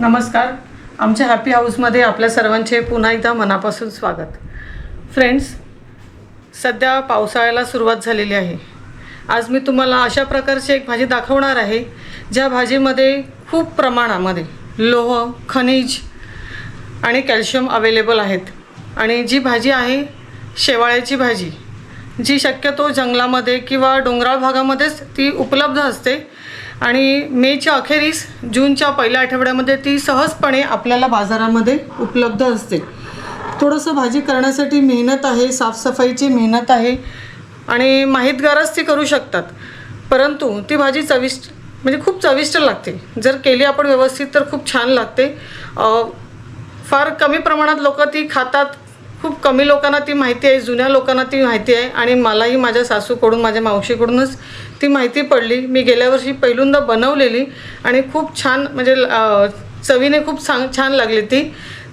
नमस्कार. आमच्या हॅपी हाऊसमध्ये आपल्या सर्वांचे पुन्हा एकदा मनापासून स्वागत. फ्रेंड्स सध्या पावसाळ्याला सुरुवात झालेली आहे. आज मी तुम्हाला अशा प्रकारची एक भाजी दाखवणार आहे ज्या भाजीमध्ये खूप प्रमाणामध्ये लोह खनिज आणि कॅल्शियम अवेलेबल आहेत. आणि जी भाजी आहे शेवाळ्याची भाजी जी शक्यतो जंगलामध्ये किंवा डोंगराळ भागामध्येच ती उपलब्ध असते. आणि मेच्या अखेरीस जूनच्या पहिल्या आठवड्यामध्ये ती सहजपणे आपल्याला बाजारामध्ये उपलब्ध असते. थोडंसं भाजी करण्यासाठी मेहनत आहे साफसफाईची मेहनत आहे आणि माहीतगारच ती करू शकतात. परंतु ती भाजी चविष्ट म्हणजे खूप चविष्ट लागते. जर केली आपण व्यवस्थित तर खूप छान लागते. फार कमी प्रमाणात लोक ती खातात खूप कमी लोकांना ती माहिती आहे जुन्या लोकांना ती माहिती आहे आणि मलाही माझ्या सासूकडून माझ्या मावशीकडूनच ती माहिती पडली. मी गेल्या वर्षी पहिल्यांदा बनवलेली आणि खूप छान म्हणजे चवीने खूप छान छान लागली ती.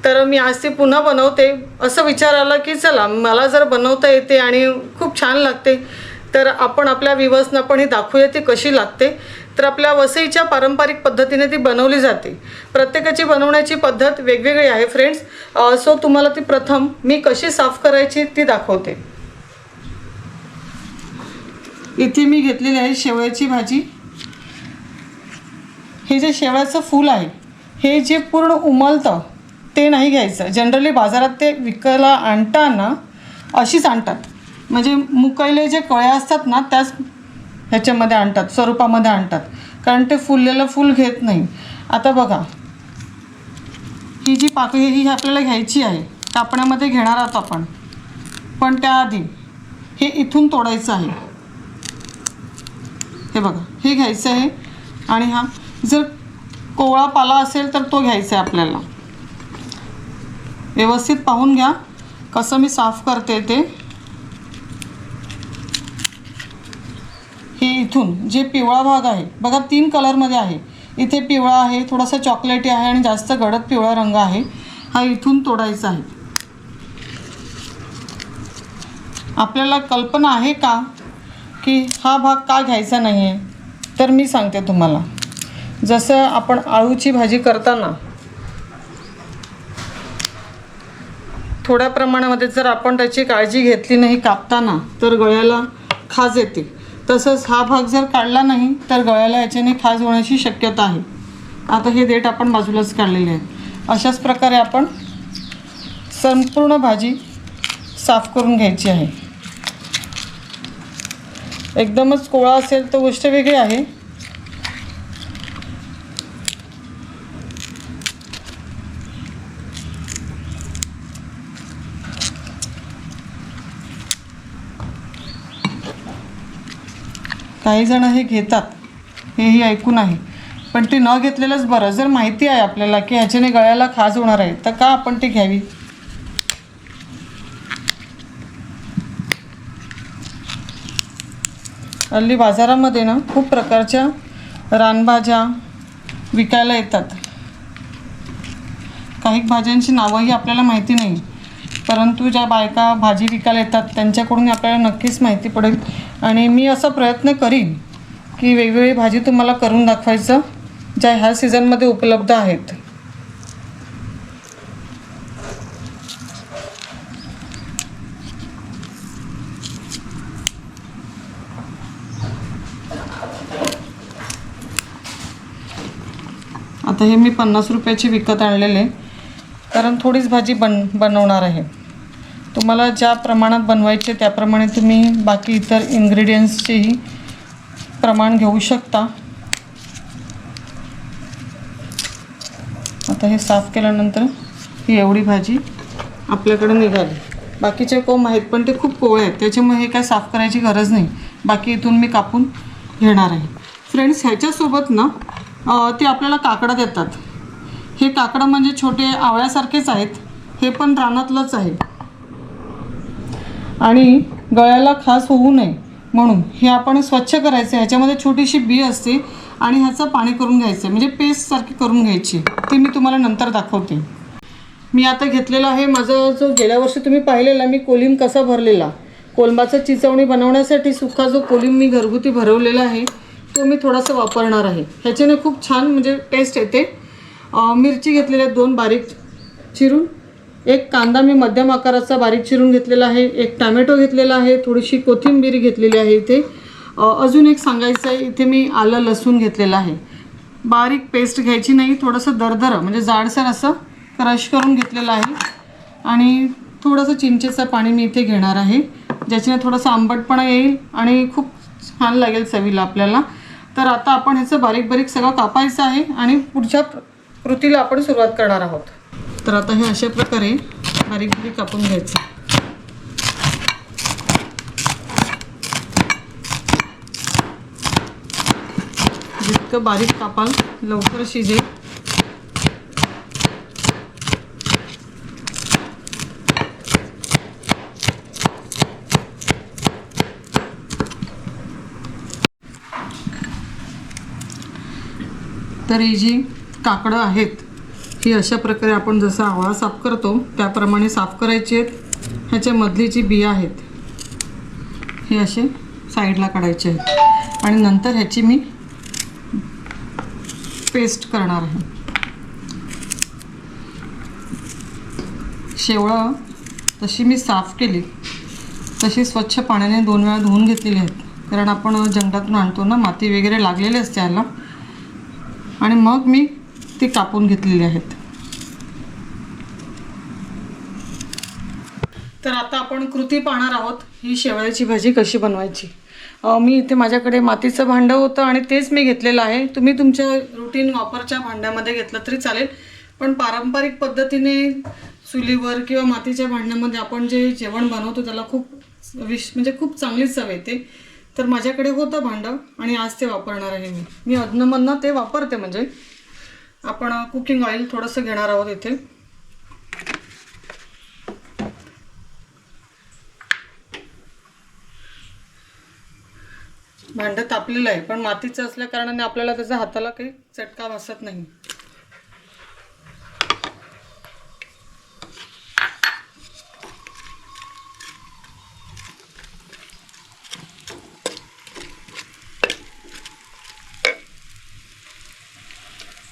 तर मी आज ती पुन्हा बनवते. असं विचार आला की चला मला जर बनवता येते आणि खूप छान लागते तर आपण आपल्या विवसना पण ही दाखवूया ती कशी लागते. तर आपल्या वसईच्या पारंपरिक पद्धतीने ती बनवली जाते. प्रत्येकाची बनवण्याची पद्धत वेगवेगळी आहे फ्रेंड्स सो तुम्हाला ती प्रथम मी कशी साफ करायची ती दाखवते. इथे मी घेतलेली आहे शेवयाची भाजी. हे जे शेवयाचं फूल आहे हे जे पूर्ण उमलतं ते नाही घ्यायचं. जनरली बाजारात ते विकायला आणताना अशीच आणतात. म्हणजे मुकायले जे कळ्या असतात ना त्याच ह्याच्यामध्ये आणतात स्वरूपामध्ये आणतात. कारण ते फुललेलं फूल घेत नाही. आता बघा. ही जी पाकळी ही आपल्याला घ्यायची आहे. कापण्यामध्ये घेणार आहोत आपण. पण त्याआधी हे इथून तोडायचं आहे. हे बघा. हे घ्यायचं आहे. आणि हा जर कोवळा पाला असेल तर तो घ्यायचा आहे आपल्याला. व्यवस्थित पाहून घ्या. कसं मी साफ करते ते. हे इथून जे पिवळा भाग आहे बघा तीन कलरमध्ये आहे. इथे पिवळा आहे थोडासा चॉकलेटी आहे आणि जास्त गडद पिवळा रंग आहे. हा इथून तोडायचा आहे. आपल्याला कल्पना आहे का की हा भाग का घ्यायचा नाही आहे तर मी सांगते तुम्हाला. जसं आपण आळूची भाजी करताना थोड्या प्रमाणामध्ये जर आपण त्याची काळजी घेतली नाही कापताना तर गळ्याला खाज येते. तसंच हा भाग जर काढला नाही तर गळ्याला याच्याने खाज होण्याची शक्यता आहे. आता हे देठ आपण बाजूलाच काढलेले आहे अशाच प्रकारे आपण संपूर्ण भाजी साफ करून घ्यायची आहे. एकदमच कोळा असेल तर गोष्ट वेगळी आहे. काही जण हे घेतात हेही ऐकून आहे. पण ते न घेतलेलंच बरं. जर माहिती आहे आपल्याला की ह्याच्याने गळ्याला खाज होणार आहे तर का आपण ती घ्यावी? हल्ली बाजारामध्ये ना खूप प्रकारच्या रानभाज्या विकायला येतात. काही भाज्यांची नावंही आपल्याला माहिती नाही. परंतु ज्या बायका भाजी विकायला येतात त्यांच्याकडून आपल्याला नक्कीच माहिती पडेल. आणि मी असा प्रयत्न करीन की वेगवेगळी भाजी तुम्हाला करून दाखवायचं ज्या ह्या सीझनमध्ये उपलब्ध आहेत. आता हे मी पन्नास रुपयाची विकत आणलेले. कारण थोडीच भाजी बन बनवणार आहे. तुम्हाला ज्या प्रमाणात बनवायचे त्याप्रमाणे तुम्ही बाकी इतर इन्ग्रेडियंट्सचेही प्रमाण घेऊ शकता. आता हे साफ केल्यानंतर ही एवढी भाजी आपल्याकडे निघाली. बाकीचे कोंब आहेत पण ते खूप कोवळे आहेत. त्याच्यामुळे हे काय साफ करायची गरज नाही. बाकी इथून मी कापून घेणार आहे. फ्रेंड्स ह्याच्यासोबत ना ते आपल्याला काकडं देतात. हे काकडं म्हणजे छोटे आवळ्यासारखेच आहेत. हे पण रानातलंच आहे. आणि गळ्याला खास होऊ नये म्हणून हे आपण स्वच्छ करायचं. ह्याच्यामध्ये छोटीशी बी असते आणि ह्याचं पाणी करून घ्यायचं. म्हणजे पेस्टसारखी करून घ्यायची. ते मी तुम्हाला नंतर दाखवते. मी आता घेतलेला आहे. माझा जो गेल्या वर्षी तुम्ही पाहिलेला मी कोलिम कसा भरलेला? कोलंबाचा चिचवणी बनवण्यासाठी सुका जो कोलिम मी घरगुती भरवलेला आहे तो मी थोडासा वापरणार आहे. ह्याच्याने खूप छान म्हणजे टेस्ट येते. मिरची घेतलेल्या दोन बारीक चिरून. एक कांदा मी मध्यम आकाराचा बारीक चिरून घेतलेला आहे एक टॅमॅटो घेतलेला आहे थोडीशी कोथिंबीर घेतलेली आहे इथे. अजून एक सांगायचं आहे इथे मी आलं लसूण घेतलेलं आहे. बारीक पेस्ट घ्यायची नाही थोडंसं दरदरं म्हणजे जाडसर असं क्रश करून घेतलेलं आहे. आणि थोडंसं चिंचेचं पाणी मी इथे घेणार आहे ज्याच्याने थोडंसं आंबटपणा येईल आणि खूप छान लागेल चवीला आपल्याला. तर आता आपण ह्याचं बारीक बारीक सगळं कापायचं आहे आणि पुढच्या कृतीला आपण सुरुवात करणार आहोत. तर आता हे अशा प्रकारे बारीक बारीक कापून घ्यायचं. जितकं बारीक कापाल लवकर शिजेल. तर ही जी काकडं आहेत ही अशा प्रकारे आपण जसं आवळा साफ करतो त्याप्रमाणे साफ करायची आहेत. ह्याच्यामधली जी बिया आहेत हे असे साईडला काढायचे आहेत. आणि नंतर ह्याची मी पेस्ट करणार आहे. शेवळं तशी मी साफ केली. तशी स्वच्छ पाण्याने दोन वेळा धुवून घेतलेली आहेत. कारण आपण जंगलातून आणतो ना माती वगैरे लागलेली असते याला आणि मग मी ती कापून घेतलेली आहेत. तर आता आपण कृती पाहणार आहोत ही शेवळ्याची भाजी कशी बनवायची. मी इथे माझ्याकडे मातीचं भांडं होतं आणि तेच मी घेतलेलं आहे. तुम्ही तुमच्या रुटीन वापरच्या भांड्यामध्ये घेतलं तरी चालेल. पण पारंपरिक पद्धतीने चुलीवर किंवा मातीच्या भांड्यामध्ये आपण जे जेवण बनवतो त्याला खूप विश म्हणजे खूप चांगली चव येते. तर माझ्याकडे होतं भांडं आणि आज ते वापरणार आहे मी. मी अधनमधनं ते वापरते म्हणजे. आपण कुकिंग ऑइल थोडंसं घेणार आहोत इथे. भांडं तापलेलं आहे पण मातीचं असल्या कारणाने आपल्याला त्याचा हाताला काही चटका बसत नाही.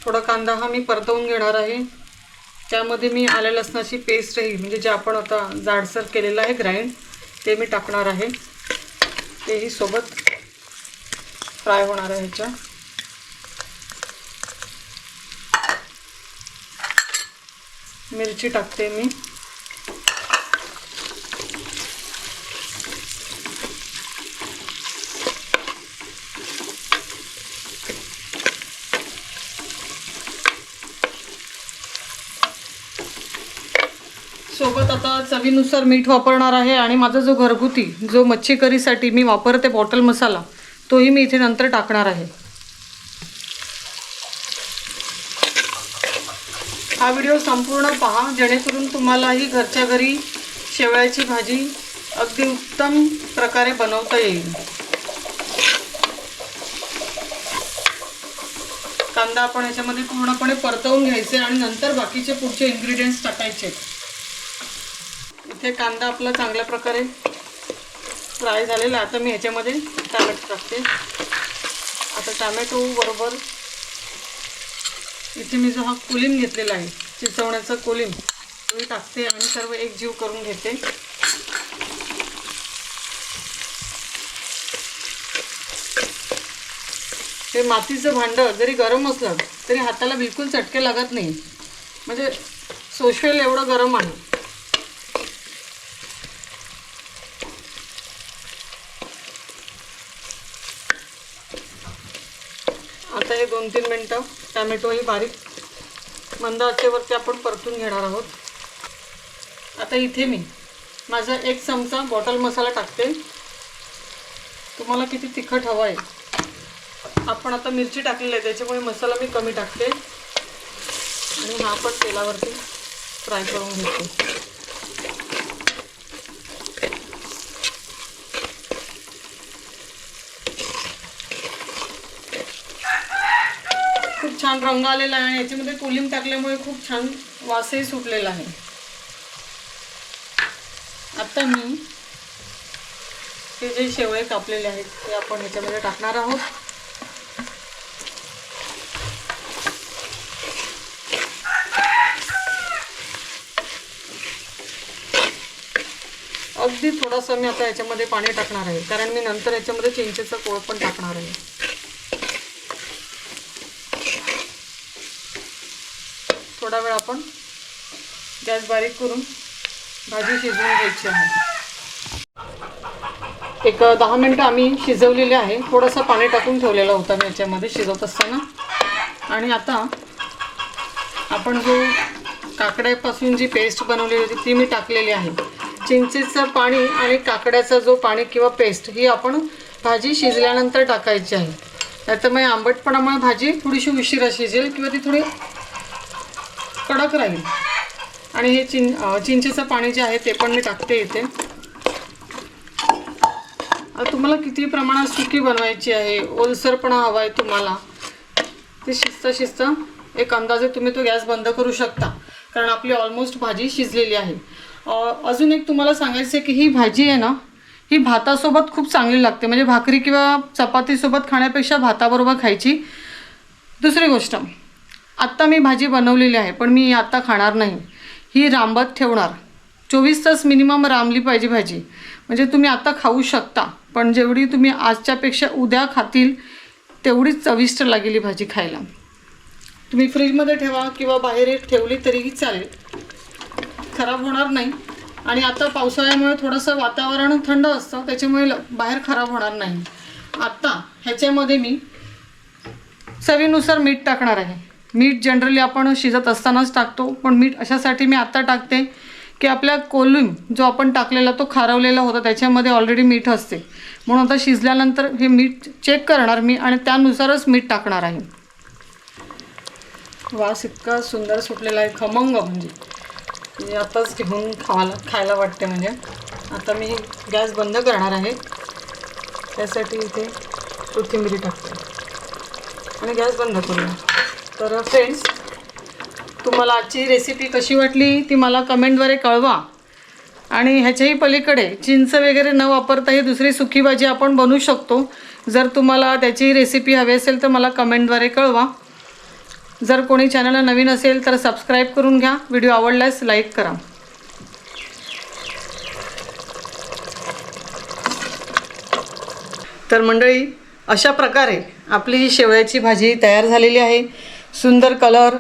थोडा कांदा हा मी परतवून घेणार आहे. त्यामध्ये मी आल्या लसणाची पेस्ट म्हणजे जे आपण आता जाडसर केलेलं आहे ग्राइंड ते मी टाकणार आहे. तेही सोबत फ्राय होणार आहे ह्याच्या. मिरची टाकते मी सोबत आता चवीनुसार मीठ वापरणार आहे आणि माझा जो घरगुती जो मच्छी करीसाठी मी वापरते बॉटल मसाला तोही मी इथे नंतर टाकणार आहे. हा व्हिडिओ संपूर्ण पहा जेणेकरून तुम्हालाही घरच्या घरी शेवळ्याची भाजी अगदी उत्तम प्रकारे बनवता येईल. कांदा आपण याच्यामध्ये पूर्णपणे परतवून घ्यायचे आणि नंतर बाकीचे पुढचे इन्ग्रेडियंट्स टाकायचे. इथे कांदा आपला चांगल्या प्रकारे फ्राय झालेला. आता मी ह्याच्यामध्ये टॅमॅटो टाकते. आता टॅमॅटो बरोबर. इथे मी जो हा कोलिम घेतलेला आहे चिचवण्याचा कोलिम मी टाकते आणि सर्व एक जीव करून घेते. हे मातीचं भांडं जरी गरम असलं तरी हाताला बिलकुल चटके लागत नाही. म्हणजे सोशल एवढं गरम आहे आता हे दोन तीन मिनटं. टॅमॅटो ही बारीक मंद आचेवरती आपण परतून घेणार आहोत. आता इथे मी माझा एक चमचा बॉटल मसाला टाकते. तुम्हाला किती तिखट हवं आहे आपण आता मिरची टाकलेली आहे त्याच्यामुळे मसाला मी कमी टाकते. आणि हा आपण तेलावरती फ्राय करून घेतो. छान रंग आलेला आहे. याच्यामध्ये कोलिम टाकल्यामुळे खूप छान वासही सुटलेला आहे. आता मी हे जे शेवळे कापलेले आहेत ते आपण याच्यामध्ये टाकणार आहोत. अगदी थोडंसं मी आता याच्यामध्ये पाणी टाकणार आहे. कारण मी नंतर याच्यामध्ये चिंचेचा कोळ पण टाकणार आहे. थोडा वेळ आपण गॅस बारीक करून भाजी शिजवून घ्यायची आहे. एक दहा मिनटं आम्ही शिजवलेले आहे. थोडंसं पाणी टाकून ठेवलेलं होतं मी याच्यामध्ये शिजवत असताना. आणि आता आपण जो काकड्यापासून जी पेस्ट बनवलेली होती ती मी टाकलेली आहे. चिंचेचं पाणी आणि काकड्याचा जो पाणी किंवा पेस्ट ही आपण भाजी शिजल्यानंतर टाकायची आहे. नाहीतर मग आंबटपणामुळे भाजी थोडीशी उशिरा शिजेल किंवा ती थोडी कडक राहील. आणि हे चिं चिंचेचं पाणी जे आहे ते पण मी टाकते इथे. तुम्हाला किती प्रमाणात सुकी बनवायची आहे ओलसरपणा हवा आहे तुम्हाला. ते शिजता शिजता एक अंदाजे तुम्ही तो गॅस बंद करू शकता. कारण आपली ऑलमोस्ट भाजी शिजलेली आहे. अजून एक तुम्हाला सांगायचं आहे की ही भाजी आहे ना ही भातासोबत खूप चांगली लागते. म्हणजे भाकरी किंवा चपातीसोबत खाण्यापेक्षा भाताबरोबर खायची दुसरी गोष्ट. आत्ता मी भाजी बनवलेली आहे पण मी आत्ता खाणार नाही. ही रांबत ठेवणार. चोवीस तास मिनिमम रांबली पाहिजे भाजी. म्हणजे तुम्ही आत्ता खाऊ शकता पण जेवढी तुम्ही आजच्यापेक्षा उद्या खातील तेवढीच चविष्ट लागेल ही भाजी खायला. तुम्ही फ्रीजमध्ये ठेवा किंवा बाहेर ठेवली तरीही चालेल. खराब होणार नाही. आणि आता पावसाळ्यामुळे थोडंसं वातावरण थंड असतं त्याच्यामुळे ल- बाहेर खराब होणार नाही. आत्ता ह्याच्यामध्ये मी चवीनुसार मीठ टाकणार आहे. मीठ जनरली आपण शिजत असतानाच टाकतो. पण मीठ अशासाठी मी आत्ता टाकते की आपल्या कोलून जो आपण टाकलेला तो खारवलेला होता त्याच्यामध्ये ऑलरेडी मीठ असते. म्हणून आता शिजल्यानंतर हे मीठ चेक करणार मी आणि त्यानुसारच मीठ टाकणार आहे. वास इतका सुंदर सुटलेला आहे खमंग म्हणजे. म्हणजे आताच घेऊन खावायला खायला वाटते म्हणजे. आता मी गॅस बंद करणार आहे. त्यासाठी इथे कोथिंबिरी टाकते. आणि गॅस बंद करूया. तर फ्रेंड्स तुम्हाला आजची रेसिपी कशी वाटली ती मला कमेंटद्वारे कळवा. आणि ह्याच्याही पलीकडे चिंच वगैरे न वापरता ही दुसरी सुकी भाजी आपण बनवू शकतो. जर तुम्हाला त्याची रेसिपी हवी असेल तर मला कमेंटद्वारे कळवा. जर कोणी चॅनलला नवीन असेल तर सबस्क्राईब करून घ्या. व्हिडिओ आवडल्यास लाईक करा. तर मंडळी अशा प्रकारे आपली ही शेवयाची भाजी तयार झालेली आहे. सुंदर कलर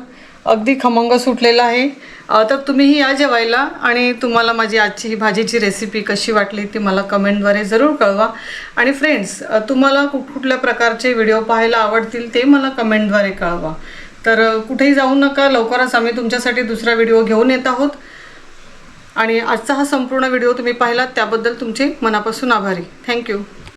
अगदी खमंग सुटलेला आहे. तर तुम्हीही या जेवायला आणि तुम्हाला माझी आजची ही भाजीची रेसिपी कशी वाटली ती मला कमेंटद्वारे जरूर कळवा. आणि फ्रेंड्स तुम्हाला कुठ कुठल्या प्रकारचे व्हिडिओ पाहायला आवडतील ते मला कमेंटद्वारे कळवा. तर कुठेही जाऊ नका लवकरच आम्ही तुमच्यासाठी दुसरा व्हिडिओ घेऊन येत आहोत. आणि आजचा हा संपूर्ण व्हिडिओ तुम्ही पाहिलात त्याबद्दल तुमचे मनापासून आभारी. थँक्यू